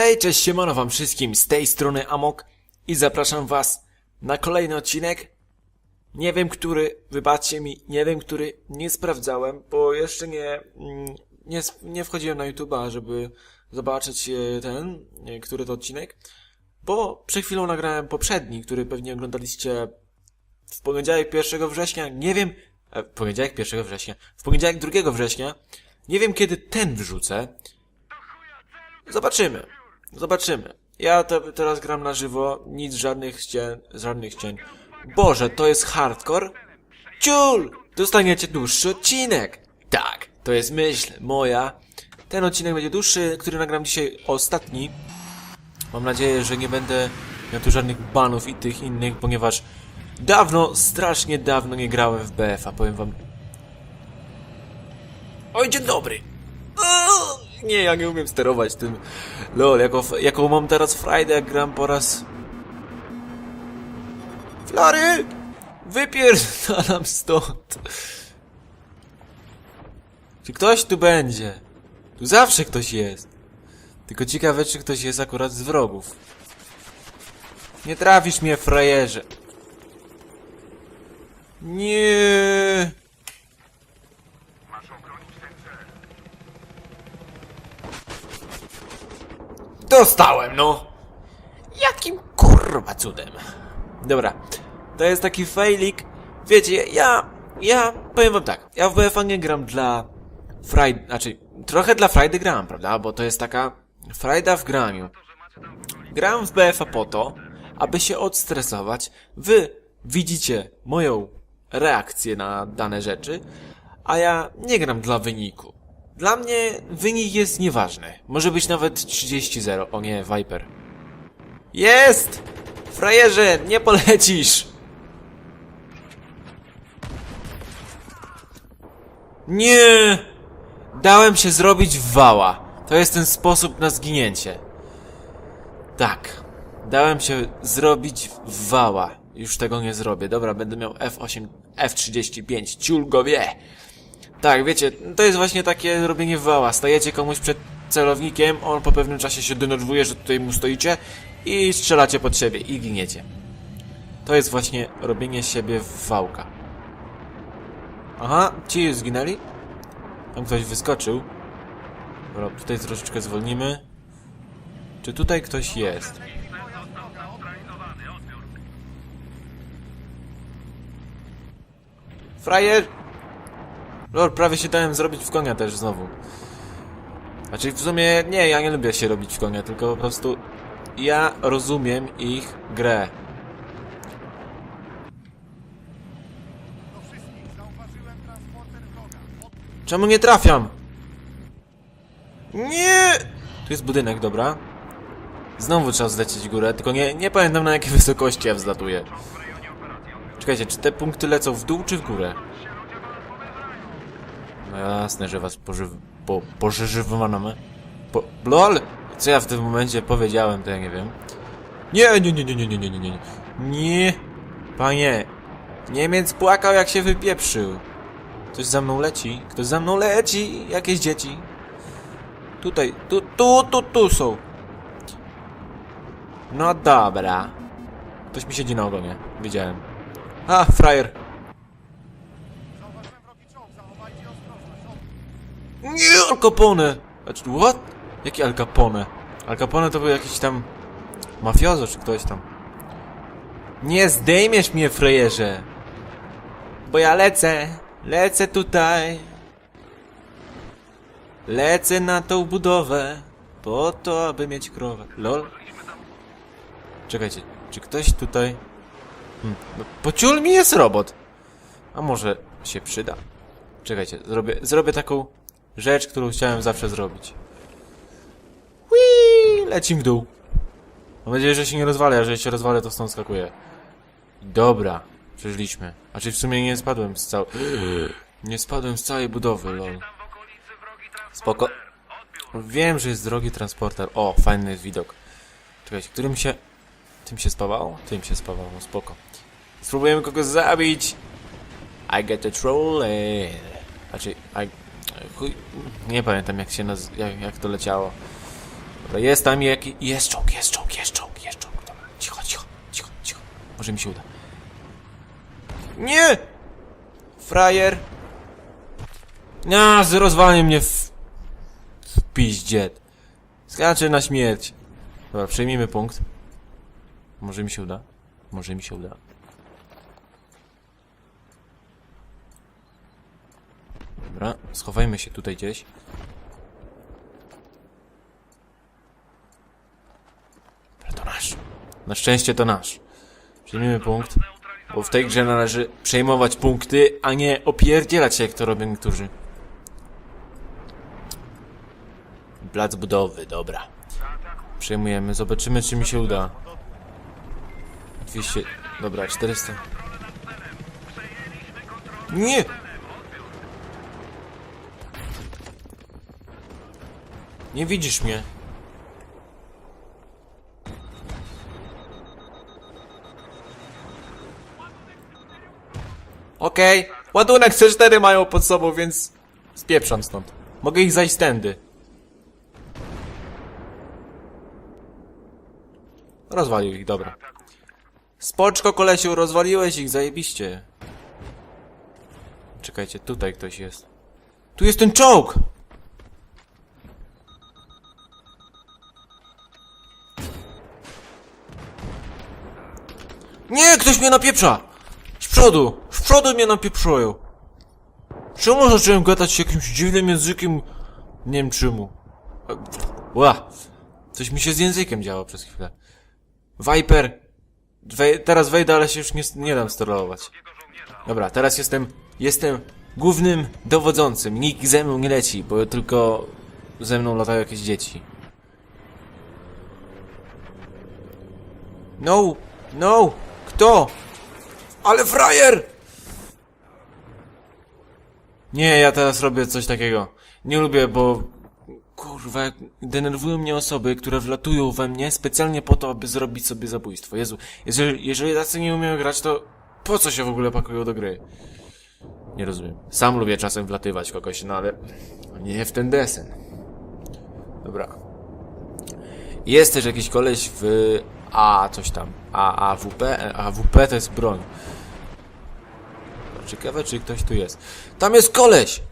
Hej, cześć, siemano wam wszystkim, z tej strony Amok i zapraszam was na kolejny odcinek. Nie wiem, który, wybaczcie mi, nie wiem, który, nie sprawdzałem, bo jeszcze nie, mm, nie, nie wchodziłem na YouTube'a, żeby zobaczyć e, ten, e, który to odcinek, bo przed chwilą nagrałem poprzedni, który pewnie oglądaliście w poniedziałek 1 września, nie wiem, e, w poniedziałek 1 września, w poniedziałek 2 września, nie wiem kiedy ten wrzucę, Zobaczymy. Zobaczymy. Ja te, teraz gram na żywo, nic żadnych ścień, żadnych ścień. Boże, to jest hardcore? Ciul! Dostaniecie dłuższy odcinek. Tak, to jest myśl moja. Ten odcinek będzie dłuższy, który nagram dzisiaj ostatni. Mam nadzieję, że nie będę miał tu żadnych banów i tych innych, ponieważ dawno, strasznie dawno nie grałem w BF-a, powiem wam. Oj, dzień dobry! O, Nie, ja nie umiem sterować tym. Lol, jako, jaką mam teraz frajdę, jak gram po raz... Flary! Wypierdalam stąd! Czy ktoś tu będzie? Tu zawsze ktoś jest. Tylko ciekawe, czy ktoś jest akurat z wrogów. Nie trafisz mnie, frajerze. Nie. Dostałem, no! Jakim kurwa cudem? Dobra, to jest taki failik. Wiecie, ja, ja powiem wam tak, ja w BFA nie gram dla Friday, znaczy, trochę dla Friday gram, prawda? Bo to jest taka frajda w graniu. Gram w BFA po to, aby się odstresować. Wy widzicie moją reakcję na dane rzeczy, a ja nie gram dla wyniku. Dla mnie wynik jest nieważny. Może być nawet 30-0. O nie, Viper. Jest! Frajerze, nie polecisz! Nie! Dałem się zrobić w wała. To jest ten sposób na zginięcie. Tak. Dałem się zrobić w wała. Już tego nie zrobię. Dobra, będę miał F8, F35. Ciul go wie. Tak, wiecie, to jest właśnie takie robienie wała. Stajecie komuś przed celownikiem, on po pewnym czasie się denerwuje, że tutaj mu stoicie i strzelacie pod siebie i giniecie. To jest właśnie robienie siebie w wałka. Aha, ci już zginęli? Tam ktoś wyskoczył. Dobra, tutaj troszeczkę zwolnimy. Czy tutaj ktoś jest? Frajer! Lord, prawie się dałem zrobić w konia też znowu. Znaczy w sumie nie, ja nie lubię się robić w konia, tylko po prostu ja rozumiem ich grę. Czemu nie trafiam? Nie! Tu jest budynek, dobra. Znowu trzeba zlecieć górę, tylko nie, nie pamiętam na jakiej wysokości ja wzlatuję. Czekajcie, czy te punkty lecą w dół czy w górę? Jasne, że was pożyw... Po, pożyżywamy. Po... LOL! Co ja w tym momencie powiedziałem, to ja nie wiem. Nie, nie, nie, nie, nie, nie, nie, nie, nie. Nie. Panie. Niemiec płakał jak się wypieprzył. Ktoś za mną leci. Ktoś za mną leci. Jakieś dzieci. Tutaj. Tu, tu, tu, tu są. No dobra. Ktoś mi siedzi na ogonie. Widziałem. A, frajer. Nie, Al Capone! Znaczy, what? Jaki Al Capone? Al Capone to był jakiś tam... Mafiozo czy ktoś tam. Nie zdejmiesz mnie, frejerze! Bo ja lecę! Lecę tutaj! Lecę na tą budowę! Po to, aby mieć krowę. Lol? Czekajcie, czy ktoś tutaj... Hmm, no, pociul mi jest robot! A może się przyda? Czekajcie, zrobię, zrobię taką rzecz, którą chciałem zawsze zrobić. Whee! Lecim w dół. Mam nadzieję, że się nie rozwalę, a jeżeli się rozwalę, to stąd skakuję. Dobra, przeżyliśmy. A czy w sumie nie spadłem z całej... Nie spadłem z całej budowy, lol. Spoko. Wiem, że jest drogi transporter. O, fajny widok. Czekajcie, którym się... Tym się spawało? Tym się spawało, spoko. Spróbujemy kogoś zabić. I get the troll. Znaczy, I... Chuj, nie pamiętam jak się naz... jak, jak to leciało. Dobra, jest tam jaki... Jest czołg, jest czołg, jest czołg, jest czołg. Dobra, cicho, cicho, cicho, cicho. Może mi się uda. Nie! Frajer! Z rozwalnie mnie w... w piździet. Skacze na śmierć. Dobra, przejmijmy punkt. Może mi się uda. Może mi się uda. Dobra, schowajmy się tutaj gdzieś. Dobra, to nasz. Na szczęście to nasz. Przyjmijmy punkt. Bo w tej grze należy przejmować punkty, a nie opierdzielać się, jak to robią niektórzy. Plac budowy, dobra. Przejmujemy, zobaczymy czy mi się uda. 200, dobra, 400. Nie! Nie widzisz mnie. Okej, ładunek C4 mają pod sobą, więc spieprzam stąd. Mogę ich zajść tędy. Rozwalił ich, dobra. Spoczko, kolesiu, rozwaliłeś ich, zajebiście. Czekajcie, tutaj ktoś jest. Tu jest ten czołg! Nie, ktoś mnie napieprza! Z przodu! Z przodu mnie napieprzają! Czemu zacząłem gadać jakimś dziwnym językiem? Nie wiem czemu. Ła! Coś mi się z językiem działo przez chwilę. Viper! Wej teraz wejdę, ale się już nie, nie dam sterować. Dobra, teraz jestem... Jestem głównym dowodzącym. Nikt ze mną nie leci, bo tylko ze mną latają jakieś dzieci. No! No! Kto? Ale frajer! Nie, ja teraz robię coś takiego. Nie lubię, bo... Kurwa, denerwują mnie osoby, które wlatują we mnie specjalnie po to, aby zrobić sobie zabójstwo. Jezu, jeżeli, jeżeli tacy nie umieją grać, to po co się w ogóle pakują do gry? Nie rozumiem. Sam lubię czasem wlatywać kogoś, no ale nie w ten desen. Dobra. Jest też jakiś koleś w A coś tam. A, AWP? AWP to jest broń. Ciekawe, czy ktoś tu jest. Tam jest koleś!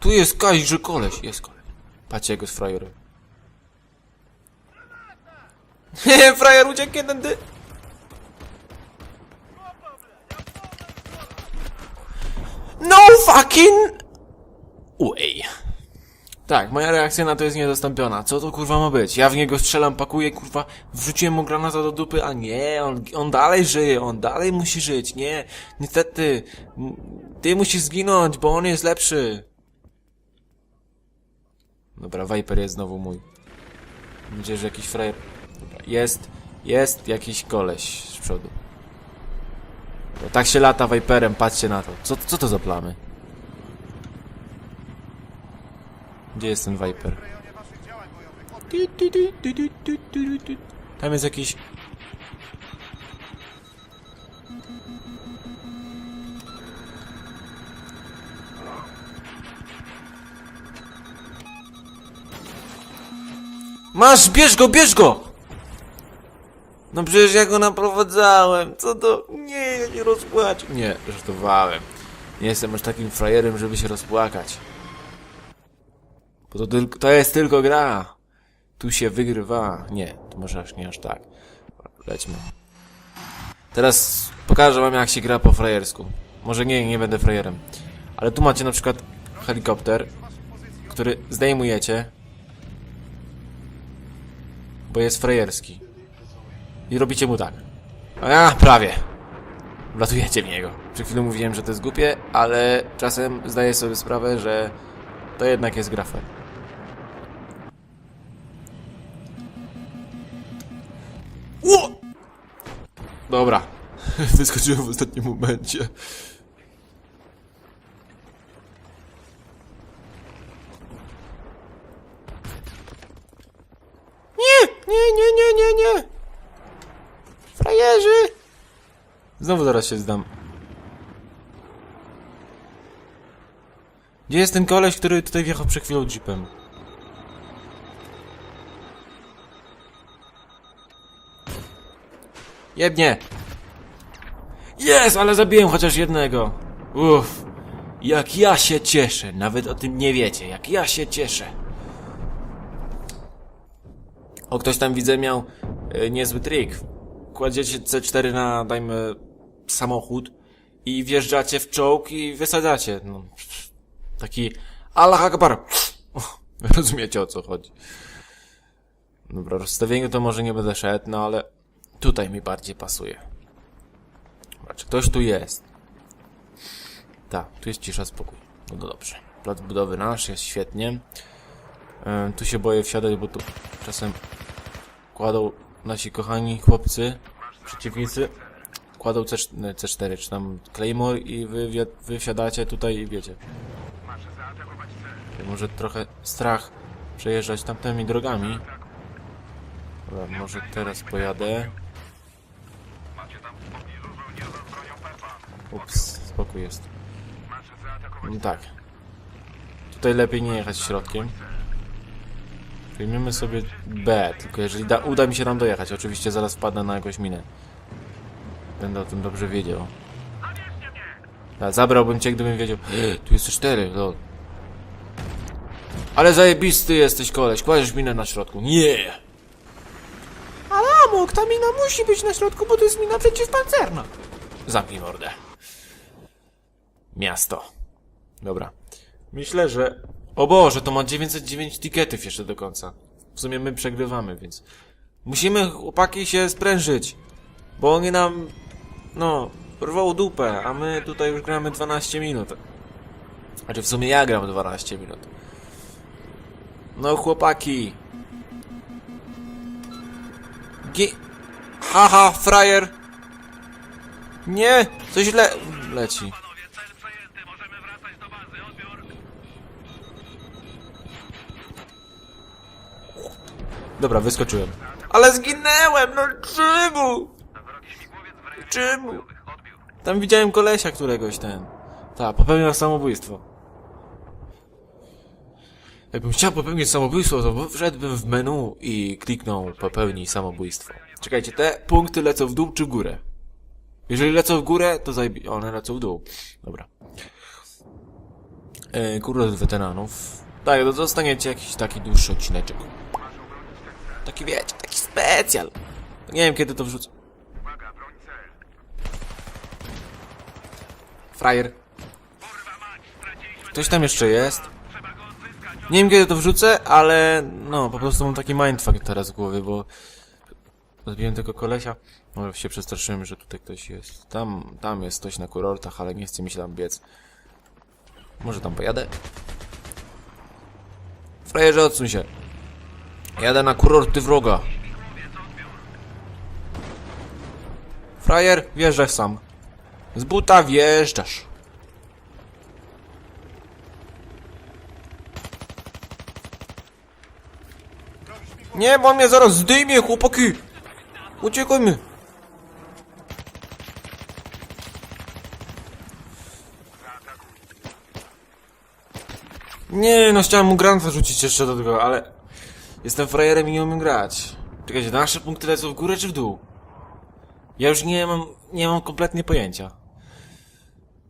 Tu jest Kajże koleś. Jest koleś. Patrzcie, jego z frajerem. Hehe, frajer uciekł tędy. No fucking way. Tak, moja reakcja na to jest niezastąpiona. Co to kurwa ma być? Ja w niego strzelam, pakuję, kurwa, wrzuciłem mu granata do dupy, a nie, on, on dalej żyje, on dalej musi żyć, nie, niestety, ty musisz zginąć, bo on jest lepszy. Dobra, Viper jest znowu mój. Nadzieję, że jakiś frajer... Dobra, jest, jest jakiś koleś z przodu. Bo tak się lata Viperem, patrzcie na to. Co, co to za plamy? Gdzie jest ten Viper? Tam jest jakiś... Masz, bierz go, bierz go! No przecież ja go naprowadzałem, co to? Nie, ja nie rozpłacz. Nie, żartowałem. Nie jestem aż takim frajerem, żeby się rozpłakać. Bo to, to jest tylko gra. Tu się wygrywa. Nie, to może aż nie aż tak. Lećmy. Teraz pokażę wam jak się gra po frajersku. Może nie, nie będę frajerem. Ale tu macie na przykład helikopter, który zdejmujecie. Bo jest frajerski. I robicie mu tak. A, prawie. Wlatujecie w niego. Przed chwilą mówiłem, że to jest głupie, ale czasem zdaję sobie sprawę, że to jednak jest grafa. Dobra. Wyskoczyłem w ostatnim momencie. Nie! Nie, nie, nie, nie, nie! Frajerzy! Znowu zaraz się zdam. Gdzie jest ten koleś, który tutaj wjechał przed chwilą jeepem? Jebnie! Jest, ale zabiłem chociaż jednego. Uff. Jak ja się cieszę. Nawet o tym nie wiecie. Jak ja się cieszę. O, ktoś tam widzę miał e, niezły trik. Kładziecie C4 na, dajmy, samochód i wjeżdżacie w czołg i wysadzacie. No, taki Allah Akbar. Rozumiecie o co chodzi. Dobra, rozstawieniu to może nie będę szedł, no ale tutaj mi bardziej pasuje. Dobra, czy ktoś tu jest? Tak, tu jest cisza, spokój. No to dobrze. Plac budowy nasz jest świetnie. E, tu się boję wsiadać, bo tu czasem kładą nasi kochani chłopcy, przeciwnicy, kładą C4, C4 czy tam Claymore i wy, wy wsiadacie tutaj i wiecie. Może trochę strach przejeżdżać tamtymi drogami. Dobra, może teraz pojadę. Ups, spokój jest. No tak. Tutaj lepiej nie jechać środkiem. Przyjmiemy sobie B, tylko jeżeli da, uda mi się tam dojechać, oczywiście zaraz wpadnę na jakąś minę. Będę o tym dobrze wiedział. Ja, zabrałbym cię, gdybym wiedział. Tu jest cztery, lol. Ale zajebisty jesteś koleś, kładziesz minę na środku. Nie! Ale Amok, ta mina musi być na środku, bo to jest mina przeciwpancerna. Zamknij mordę. Miasto. Dobra. Myślę, że... O Boże, to ma 909 tiketów jeszcze do końca. W sumie my przegrywamy, więc... Musimy, chłopaki, się sprężyć. Bo oni nam... No, rwą dupę, a my tutaj już gramy 12 minut. Znaczy, w sumie ja gram 12 minut. No, chłopaki. Gi... Haha, frajer. Nie, coś źle... leci. Dobra, wyskoczyłem. Ale zginęłem, no czemu? Czemu? Tam widziałem kolesia któregoś ten. Tak, popełnił samobójstwo. Jakbym chciał popełnić samobójstwo, to wszedłbym w menu i kliknął popełnij samobójstwo. Czekajcie, te punkty lecą w dół czy w górę? Jeżeli lecą w górę, to zajebi... One lecą w dół. Dobra. E, kurde z weteranów. Tak, to dostaniecie jakiś taki dłuższy odcineczek. Taki wiecie, taki specjal. Nie wiem kiedy to wrzucę. Frajer. Ktoś tam jeszcze jest. Nie wiem kiedy to wrzucę, ale no po prostu mam taki mindfuck teraz w głowie, bo zabiłem tego kolesia. Może się przestraszyłem, że tutaj ktoś jest. Tam, tam jest ktoś na kurortach, ale nie chce mi się tam biec. Może tam pojadę? Frajerze, odsuń się. Jadę na kurorty wroga. Frajer, wjeżdżaj sam. Z buta wjeżdżasz. Nie, bo mnie zaraz zdejmie, chłopaki! Uciekajmy! Nie, no chciałem mu granata rzucić jeszcze do tego, ale... Jestem frajerem i nie umiem grać. Czekajcie, nasze punkty lecą w górę czy w dół? Ja już nie mam, nie mam kompletnie pojęcia.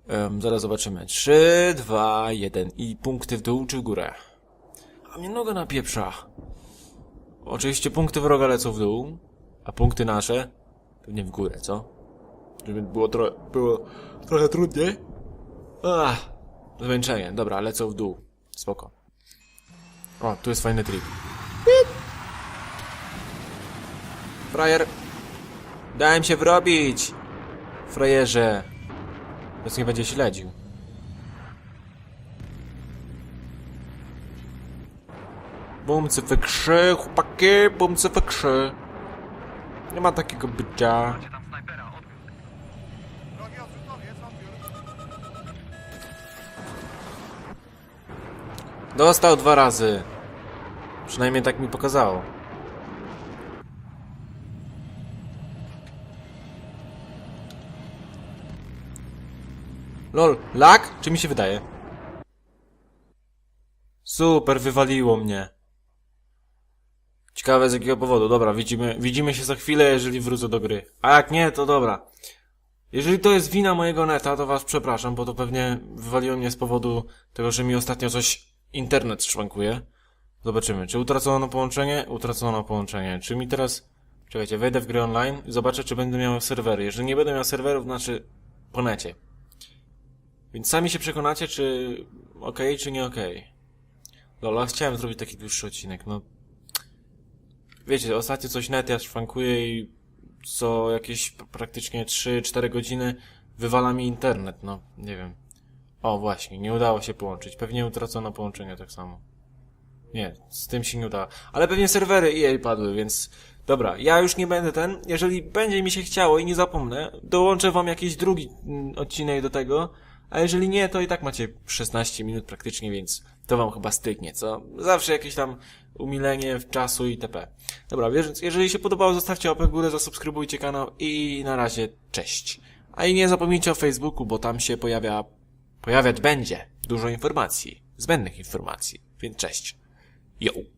Em, zaraz zobaczymy. 3, 2, 1 i punkty w dół czy w górę? A mnie noga napieprza. Oczywiście punkty wroga lecą w dół, a punkty nasze pewnie w górę, co? Żeby było, tro było trochę trudniej. Ach, zmęczenie. Dobra, lecą w dół. Spoko. O, tu jest fajny trik. Frajer. Dałem się wrobić. Frajerze. Teraz nie będzie śledził. We krze, chłopaki, we krze. Nie ma takiego bycia. Dostał dwa razy. Przynajmniej tak mi pokazało. Lol, lag? Czy mi się wydaje? Super, wywaliło mnie. Ciekawe z jakiego powodu. Dobra, widzimy, widzimy się za chwilę, jeżeli wrócę do gry. A jak nie, to dobra. Jeżeli to jest wina mojego neta, to was przepraszam, bo to pewnie wywaliło mnie z powodu tego, że mi ostatnio coś internet szwankuje. Zobaczymy. Czy utracono połączenie? Utracono połączenie. Czy mi teraz... Czekajcie, wejdę w grę online i zobaczę, czy będę miał serwery. Jeżeli nie będę miał serwerów, znaczy po necie. Więc sami się przekonacie, czy ok, czy nie ok. Lola, chciałem zrobić taki dłuższy odcinek, no. Wiecie, ostatnio coś net ja szwankuję i co jakieś praktycznie 3-4 godziny wywala mi internet, no. Nie wiem. O, właśnie, nie udało się połączyć. Pewnie utracono połączenie tak samo. Nie, z tym się nie udało. Ale pewnie serwery EA padły, więc dobra, ja już nie będę ten. Jeżeli będzie mi się chciało i nie zapomnę, dołączę wam jakiś drugi mm, odcinek do tego. A jeżeli nie, to i tak macie 16 minut praktycznie, więc to wam chyba styknie, co? Zawsze jakieś tam umilenie w czasu itp. Dobra, więc jeżeli się podobało, zostawcie łapę w górę, zasubskrybujcie kanał i na razie cześć. A i nie zapomnijcie o Facebooku, bo tam się pojawia, pojawiać będzie dużo informacji, zbędnych informacji, więc cześć. Yo.